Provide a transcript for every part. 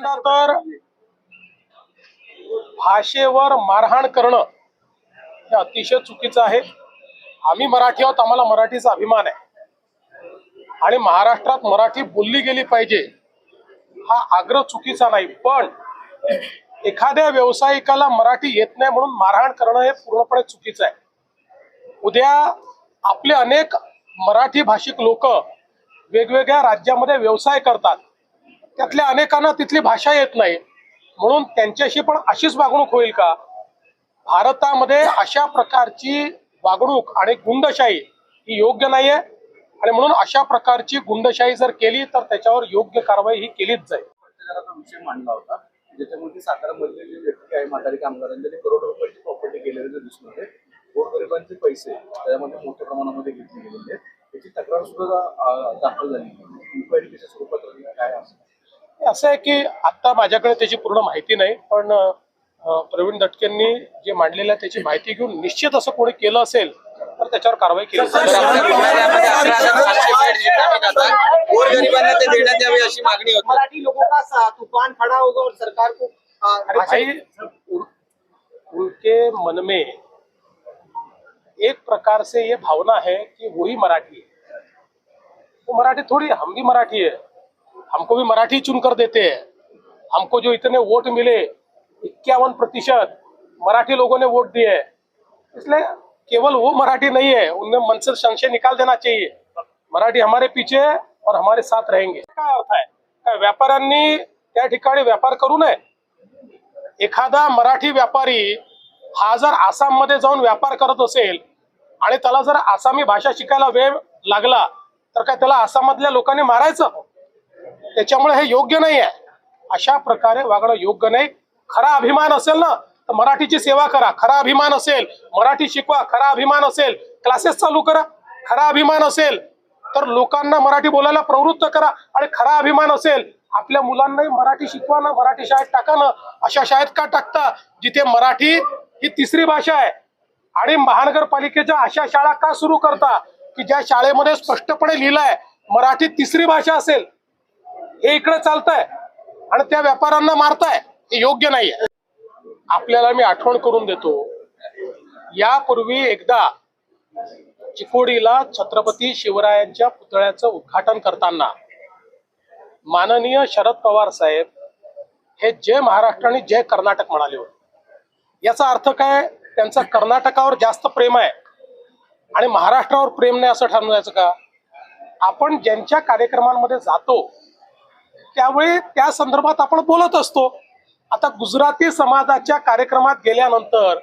म्हटलं तर भाषेवर मारहाण करणं हे अतिशय चुकीचं आहे. आम्ही मराठी आहोत आम्हाला मराठीचा अभिमान आहे. आणि महाराष्ट्रात मराठी बोलली गेली पाहिजे हा आग्रह चुकीचा नाही. पण एखाद्या व्यावसायिकाला मराठी येत नाही म्हणून मारहाण करणं हे पूर्णपणे चुकीचं आहे. उद्या आपले अनेक मराठी भाषिक लोक वेगवेगळ्या राज्यामध्ये व्यवसाय करतात. त्यातल्या अनेकांना तिथली भाषा येत नाही. म्हणून त्यांच्याशी पण अशीच वागणूक होईल का? भारतामध्ये अशा प्रकारची वागणूक आणि गुंडशाही ही योग्य नाहीये. आणि म्हणून अशा प्रकारची गुंडशाही जर केली तर त्याच्यावर योग्य कारवाई ही केलीच जाईल. विषय मांडला होता. ज्याच्यामध्ये सातारा मधले जे व्यक्ती आहे म्हातारी कामगारांनी करोडो करोड रुपयाची प्रॉपर्टी केलेली दिसून होते गोरगरिबांचे पैसे त्याच्यामध्ये मोठ्या प्रमाणामध्ये घेतले गेलेले आहेत. त्याची तक्रार सुद्धा दाखल झाली. इन्क्वायरी स्वरूपात काय असं असं आहे की आता माझ्याकडे त्याची पूर्ण माहिती नाही पण प्रवीण दटकेंनी जे मांडलेलं आहे त्याची माहिती घेऊन निश्चित असं कोणी केलं असेल तर त्याच्यावर कारवाई केली अशी मागणी होती मराठी लोगों का साथ तूफान खड़ा होगा और सरकार को आ, अरे भाषा- भाई उन- उनके मन में एक प्रकार से ये भावना है कि वही मराठी है वो मराठी थोड़ी हम भी मराठी है हमको भी मराठी चुन कर देते हैं। हमको जो इतने वोट मिले इक्यावन प्रतिशत मराठी लोगों ने वोट दिए इसलिए केवल वो मराठी नहीं है उनमें मन से संशय निकाल देना चाहिए। मराठी हमारे पीछे है और हमारे साथ रहेंगे। काय अर्थ आहे काय व्यापाऱ्यांनी त्या ठिकाणी व्यापार करू नये? एखादा मराठी व्यापारी हा जर आसाममध्ये जाऊन व्यापार करत असेल आणि त्याला जर आसामी भाषा शिकायला वेळ लागला तर काय त्याला आसामातल्या लोकांनी मारायचं? त्याच्यामुळे हे योग्य नाही आहे अशा प्रकारे वागणं योग्य नाही. खरा अभिमान असेल ना तर मराठीची सेवा करा. खरा अभिमान असेल मराठी शिकवा. खरा अभिमान असेल क्लासेस चालू करा. खरा अभिमान असेल तर लोकांना मराठी बोलायला प्रवृत्त करा. आणि खरा अभिमान असेल आपल्या मुलांनाही मराठी शिकवा ना मराठी शाळेत टाका ना. अशा शाळेत का टाकता? जिथे मराठी ही तिसरी भाषा आहे. आणि महानगरपालिकेच्या अशा शाळा का सुरू करता? की ज्या शाळेमध्ये स्पष्टपणे लिहिलंय मराठी तिसरी भाषा असेल. हे इकडे चालतंय आणि त्या व्यापाऱ्यांना मारताय हे योग्य नाहीये. आपल्याला मी आठवण करून देतो यापूर्वी एकदा चिकोडीला छत्रपती शिवरायांच्या पुतळ्याचं उद्घाटन करताना माननीय शरद पवार साहेब हे जय महाराष्ट्र आणि जय कर्नाटक म्हणाले होते. याचा अर्थ काय? त्यांचा कर्नाटकावर जास्त प्रेम आहे. आणि महाराष्ट्रावर प्रेम नाही असं ठरवायचं का? आपण ज्यांच्या कार्यक्रमांमध्ये जातो त्यावेळी त्या संदर्भात आपण बोलत असतो. आता गुजराती समाजाच्या कार्यक्रमात गेल्यानंतर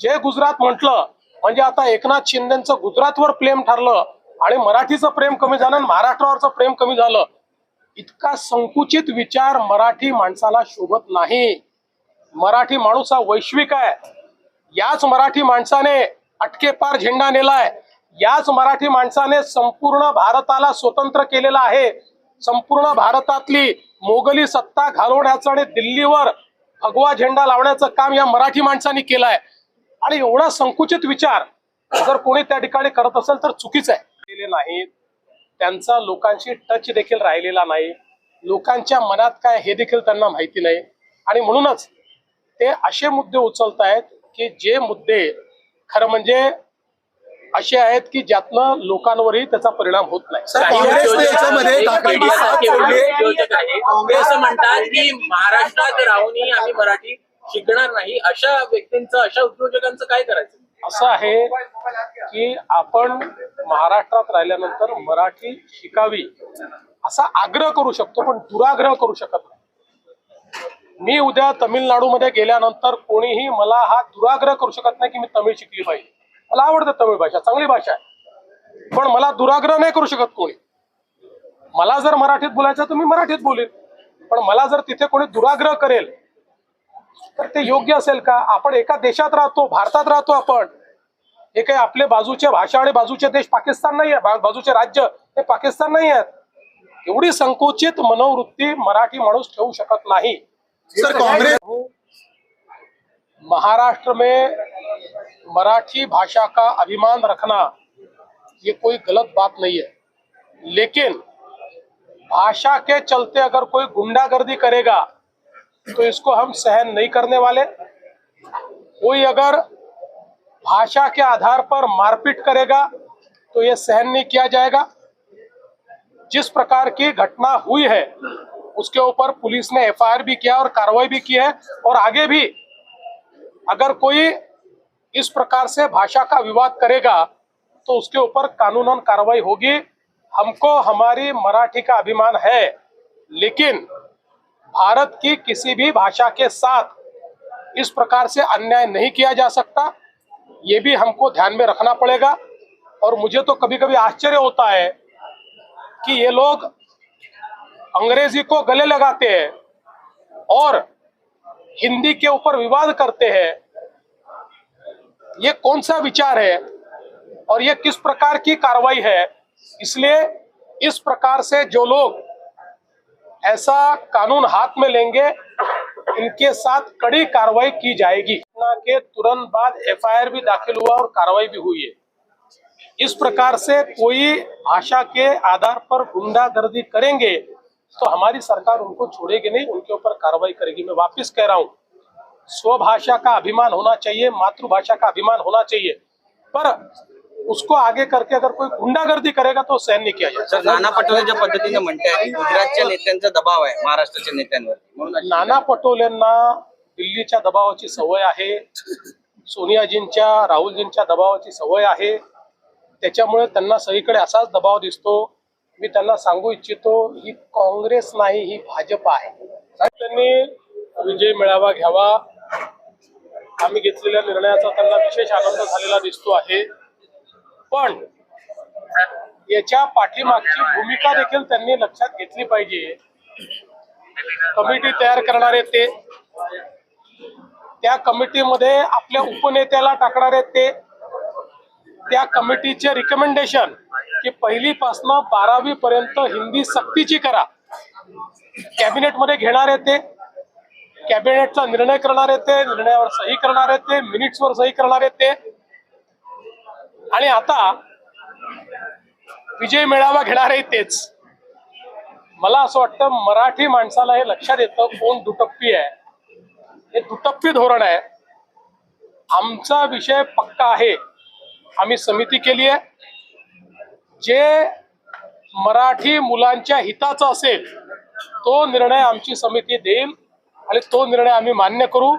जे गुजरात म्हटलं म्हणजे आता एकनाथ शिंदेचं गुजरातवर प्रेम ठरलं आणि मराठीचं प्रेम कमी झालं आणि महाराष्ट्रावरचं प्रेम कमी झालं इतका संकुचित विचार मराठी माणसाला शोभत नाही. मराठी माणूस हा वैश्विक आहे. याच मराठी माणसाने अटकेपार झेंडा नेलाय. याच मराठी माणसाने संपूर्ण भारताला स्वतंत्र केलेला आहे. संपूर्ण भारतातली मोगली सत्ता घालवण्याचं आणि दिल्लीवर भगवा झेंडा लावण्याचं काम या मराठी माणसांनी केलं आहे आणि एवढा संकुचित विचार जर कोणी त्या ठिकाणी करत असेल तर चुकीच आहे. केले नाहीत. त्यांचा लोकांशी टच देखील राहिलेला नाही. लोकांच्या मनात काय हे देखील त्यांना माहिती नाही. आणि म्हणूनच ते असे मुद्दे उचलत आहेत की जे मुद्दे खरं म्हणजे असे आहेत की ज्यातनं लोकांवरही त्याचा परिणाम होत नाही. असं म्हणतात की महाराष्ट्रात राहूनही आम्ही मराठी शिकणार नाही. अशा व्यक्तींचं अशा उद्योजकांचं काय करायचं? असं आहे की आपण महाराष्ट्रात राहिल्यानंतर मराठी शिकावी असा आग्रह करू शकतो पण दुराग्रह करू शकत नाही. मी उद्या तमिळनाडूमध्ये गेल्यानंतर कोणीही मला हा दुराग्रह करू शकत नाही की मी तमिळ शिकली पाहिजे. मला आवडते तमिळ भाषा चांगली भाषा आहे. पण मला दुराग्रह नाही करू शकत कोणी. मला जर मराठीत बोलायचं तर मी मराठीत बोलेन. पण मला जर तिथे कोणी दुराग्रह करेल तर ते योग्य असेल का? आपण एका देशात राहतो भारतात राहतो आपण. हे काही आपले बाजूचे भाषा आणि बाजूचे देश पाकिस्तान नाही आहे. बाजूचे राज्य हे पाकिस्तान नाही आहेत. एवढी संकुचित मनोवृत्ती मराठी माणूस ठेवू शकत नाही. सर कांग्रेस महाराष्ट्र में मराठी भाषा का अभिमान रखना, ये कोई गलत बात नहीं है। लेकिन भाषा के चलते अगर कोई गुंडागर्दी करेगा तो इसको हम सहन नहीं करने वाले। कोई अगर भाषा के आधार पर मारपीट करेगा तो यह सहन नहीं किया जाएगा। जिस प्रकार की घटना हुई है, उसके ऊपर पुलिस ने एफआईआर भी किया और कार्रवाई भी की है, और आगे भी अगर कोई इस प्रकार से भाषा का विवाद करेगा तो उसके ऊपर कानूनन कार्रवाई होगी। हमको हमारी मराठी का अभिमान है, लेकिन भारत की किसी भी भाषा के साथ इस प्रकार से अन्याय नहीं किया जा सकता। ये भी हमको ध्यान में रखना पड़ेगा। और मुझे तो कभी कभी आश्चर्य होता है कि ये लोग अंग्रेज़ी को गले लगाते हैं और हिंदी के ऊपर विवाद करते हैं, ये कौन सा विचार है और ये किस प्रकार की कार्रवाई है? इसलिए इस प्रकार से जो लोग ऐसा कानून हाथ में लेंगे, इनके साथ कड़ी कार्रवाई की जाएगी। घटना के तुरंत बाद एफआईआर भी दाखिल हुआ और कार्रवाई भी हुई है। इस प्रकार से कोई भाषा के आधार पर गुंडागर्दी करेंगे तो हमारी सरकार उनको छोड़ेगी नहीं उनके ऊपर कार्रवाई करेगी। मैं वापस कह रहा हूं स्वभाषा का अभिमान होना चाहिए मातृभाषा का अभिमान होना चाहिए। पर उसको आगे करके अगर कोई गुंडागर्दी करेगा तो सहन नहीं किया जाए नाना पटोले ज्या पद्धतीने म्हणताय गुजरातच्या नेत्यांचा दबाव आहे महाराष्ट्राच्या नेत्यांवर. नाना पटोलेंना दिल्लीच्या दबावाची सवय आहे सोनियाजींच्या राहुलजींच्या दबावाची सवय आहे. त्याच्यामुळे त्यांना सगळीकडे असाच दबाव दिसतो. मी त्यांना सांगू इच्छितो ही काँग्रेस नाही ही भाजप आहे. त्यांनी विजय मेळावा घ्यावा. आम्ही घेतलेल्या निर्णयाचा त्यांना विशेष आनंद झालेला दिसतो आहे. पण याच्या पाठीमागची भूमिका देखील त्यांनी लक्षात घेतली पाहिजे. कमिटी तयार करणारे ते त्या कमिटीमध्ये आपल्या उपनेत्याला टाकणारे ते त्या कमिटीचे रिकमेंडेशन की पहिलीपासनं बारावी पर्यंत हिंदी सक्तीची करा. कॅबिनेटमध्ये घेणारे ते. कॅबिनेटचा निर्णय करणारे ते निर्णयावर सही करणारे ते मिनिट्सवर सही करणारे ते. आणि आता विजय मेळावा घेणार आहे तेच. मला असं वाटतं मराठी माणसाला हे लक्षात येतं कोण दुटप्पी आहे. हे दुटप्पी धोरण आहे. आमचा विषय पक्का आहे. आम्ही समिती केली आहे. जे मराठी मुलांच्या हिताचा असेल तो निर्णय आमची समिती देईल आणि तो निर्णय आम्ही मान्य करू.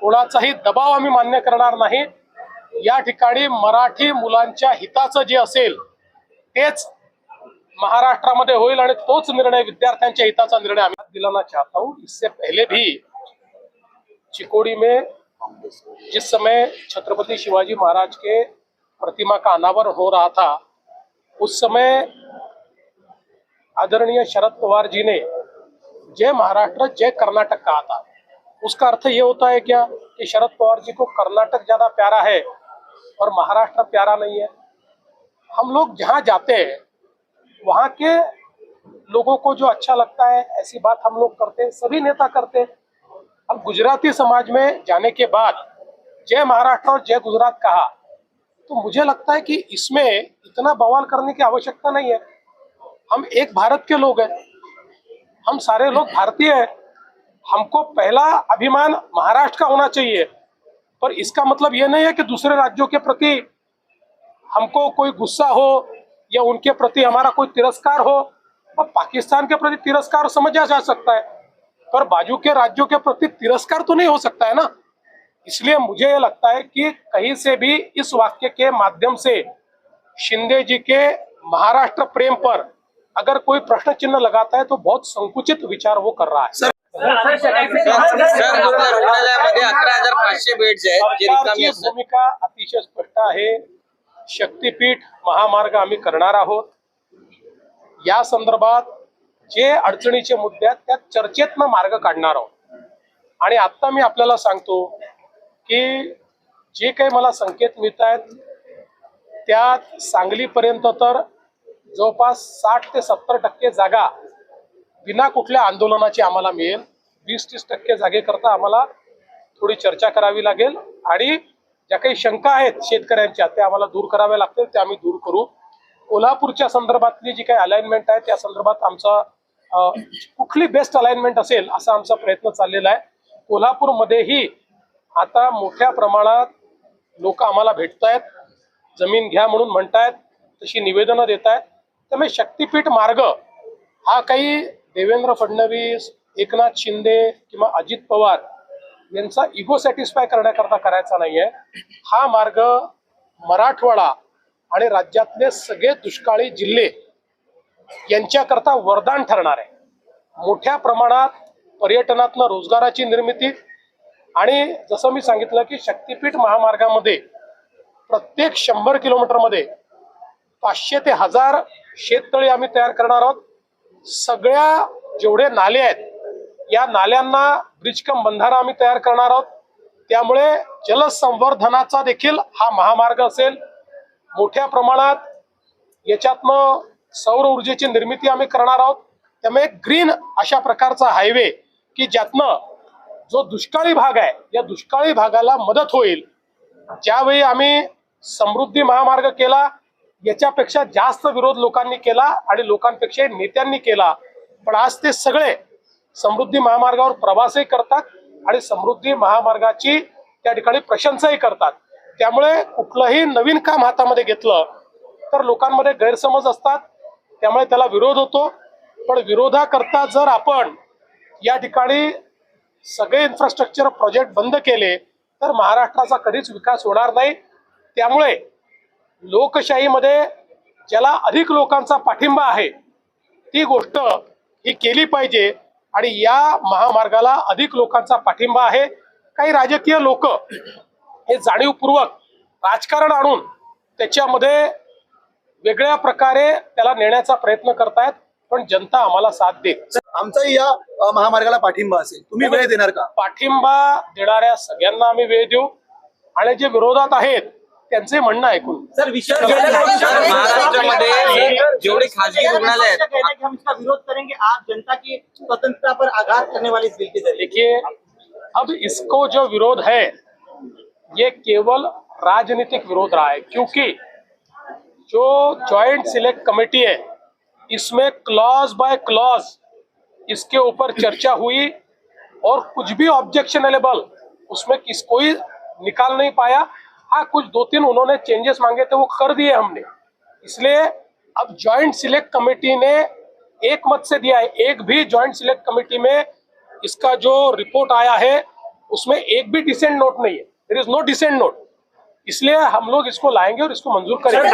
कोणाचाही दबाव आम्ही मान्य करणार नाही. या ठिकाणी मराठी मुलांच्या हिताचं जे असेल तेच महाराष्ट्रामध्ये होईल आणि तोच निर्णय विद्यार्थ्यांच्या हिताचा निर्णय आम्ही दिलाना चाहता हूँ. इससे पहले भी चिकोड़ी में जिस समय छत्रपति शिवाजी महाराज के प्रतिमा का अनावरण हो रहा था उस समय आदरणीय शरद पवार जी ने जय महाराष्ट्र, जय कर्नाटक कहा था। उसका अर्थ ये होता है क्या कि शरद पवार जी को कर्नाटक ज़्यादा प्यारा है और महाराष्ट्र प्यारा नहीं है। हम लोग जहाँ जाते हैं, वहाँ के लोगों को जो अच्छा लगता है, ऐसी बात हम लोग करते हैं, सभी नेता करते हैं। अब गुजराती समाज में जाने के बाद जय महाराष्ट्र और जय गुजरात कहा तो मुझे लगता है कि इसमें इतना बवाल करने की आवश्यकता नहीं है। हम एक भारत के लोग हैं। हम सारे लोग भारतीय हैं। हमको पहला अभिमान महाराष्ट्र का होना चाहिए। पर इसका मतलब ये नहीं है कि दूसरे राज्यों के प्रति हमको कोई गुस्सा हो या उनके प्रति हमारा कोई तिरस्कार हो। और पाकिस्तान के प्रति तिरस्कार समझा जा सकता है। पर बाजू के राज्यों के प्रति तिरस्कार तो नहीं हो सकता है ना? इसलिए मुझे ये लगता है कि कहीं से भी इस वाक्य के माध्यम से शिंदे जी के महाराष्ट्र प्रेम पर अगर कोई प्रश्न चिन्ह लगाता है तो बहुत संकुचित विचार वो कर रहा है। सर रुग्णालयामध्ये अकरा हजार पाचशे आहेत असतात भूमिका अतिशय स्पष्ट आहे. शक्तीपीठ महामार्ग आम्ही करणार आहोत. या संदर्भात जे अडचणीचे मुद्दे आहेत त्या चर्चेतनं मार्ग काढणार आहोत. आणि आता मी आपल्याला सांगतो की जे काही मला संकेत मिळत आहेत त्यात सांगलीपर्यंत तर जवळपास साठ ते सत्तर टक्के जागा विना कुठल्या आंदोलनाची आम्हाला मिळेल. वीस तीस टक्के जागेकरता आम्हाला थोडी चर्चा करावी लागेल आणि ज्या काही शंका आहेत शेतकऱ्यांच्या त्या आम्हाला दूर कराव्या लागतील त्या आम्ही दूर करू. कोल्हापूरच्या संदर्भातली जी काही अलाइनमेंट आहे त्या संदर्भात आमचा कुठली बेस्ट अलाइनमेंट असेल असा आमचा प्रयत्न चाललेला आहे. कोल्हापूरमध्येही आता मोठ्या प्रमाणात लोक आम्हाला भेटतायत आहेत जमीन घ्या म्हणून म्हणतायत तशी निवेदनं देत आहेत त्यामुळे शक्तीपीठ मार्ग हा काही देवेंद्र फडणवीस एकनाथ शिंदे किंवा अजित पवार यांचा इगो सॅटिस्फाय करण्याकरता करायचा नाही आहे हा मार्ग मराठवाडा आणि राज्यातले सगळे दुष्काळी जिल्हे यांच्याकरता वरदान ठरणार आहे. मोठ्या प्रमाणात पर्यटनातनं रोजगाराची निर्मिती आणि जसं मी सांगितलं की शक्तीपीठ महामार्गामध्ये प्रत्येक शंभर किलोमीटरमध्ये पाचशे ते हजार शेततळी आम्ही तयार करणार आहोत. सगळ्या जेवढे नाले आहेत या नाल्यांना ब्रिजकम बंधारा आम्ही तयार करणार आहोत. त्यामुळे जलसंवर्धनाचा देखील हा महामार्ग असेल. मोठ्या प्रमाणात याच्यातनं सौर ऊर्जेची निर्मिती आम्ही करणार आहोत. त्यामुळे ग्रीन अशा प्रकारचा हायवे की ज्यातनं जो दुष्काळी भाग आहे या दुष्काळी भागाला मदत होईल. ज्यावेळी आम्ही समृद्धी महामार्ग केला याच्यापेक्षा जास्त विरोध लोकांनी केला आणि लोकांपेक्षा नेत्यांनी केला. पण आज ते सगळे समृद्धी महामार्गावर प्रवासही करतात आणि समृद्धी महामार्गाची त्या ठिकाणी प्रशंसाही करतात. त्यामुळे कुठलंही नवीन काम हातामध्ये घेतलं तर लोकांमध्ये गैरसमज असतात. त्यामुळे त्याला विरोध होतो. पण विरोधाकरता जर आपण या ठिकाणी सगळे इन्फ्रास्ट्रक्चर प्रोजेक्ट बंद केले तर महाराष्ट्राचा कधीच विकास होणार नाही. त्यामुळे लोकशाहीमध्ये ज्याला अधिक लोकांचा पाठिंबा आहे ती गोष्ट ही केली पाहिजे. आणि या महामार्गाला अधिक लोकांचा पाठिंबा आहे. काही राजकीय लोक हे जाणीवपूर्वक राजकारण आणून त्याच्यामध्ये वेगळ्या प्रकारे त्याला नेण्याचा प्रयत्न करतायत. पण जनता आम्हाला साथ देत आमचाही या महामार्गाला पाठिंबा असेल. तुम्ही वेळ देणार का? पाठिंबा देणाऱ्या सगळ्यांना आम्ही वेळ देऊ. आणि जे विरोधात आहेत त्यांचे म्हणणं ऐकून. सर विषय महाराष्ट्रामध्ये जेवढे खासगी रुग्णालय आहेत कहना है कि हम इसका विरोध करेंगे. आप जनता की स्वतंत्रता पर आघात करने वाले इस बिल के जरिए देखिए अब इसको जो विरोध है ये केवल राजनीतिक विरोध रहा है क्योंकि जो जॉइंट सिलेक्ट कमेटी है इसमें क्लॉज बाय क्लॉज इसके ऊपर चर्चा हुई और कुछ भी ऑब्जेक्शनेबल उसमें किस कोई निकाल नहीं पाया। हाँ कुछ दो तीन उन्होंने चेंजेस मांगे थे, वो कर दिए हमने। इसलिए अब जॉइंट सिलेक्ट कमेटी ने एक मत से दिया है। एक भी जॉइंट सिलेक्ट कमेटी में इसका जो रिपोर्ट आया है, उसमें एक भी डिसेंट नोट नहीं है। There is no decent note इसलिए हम लोग इसको लाएँगे और इसको मंजूर करेंगे।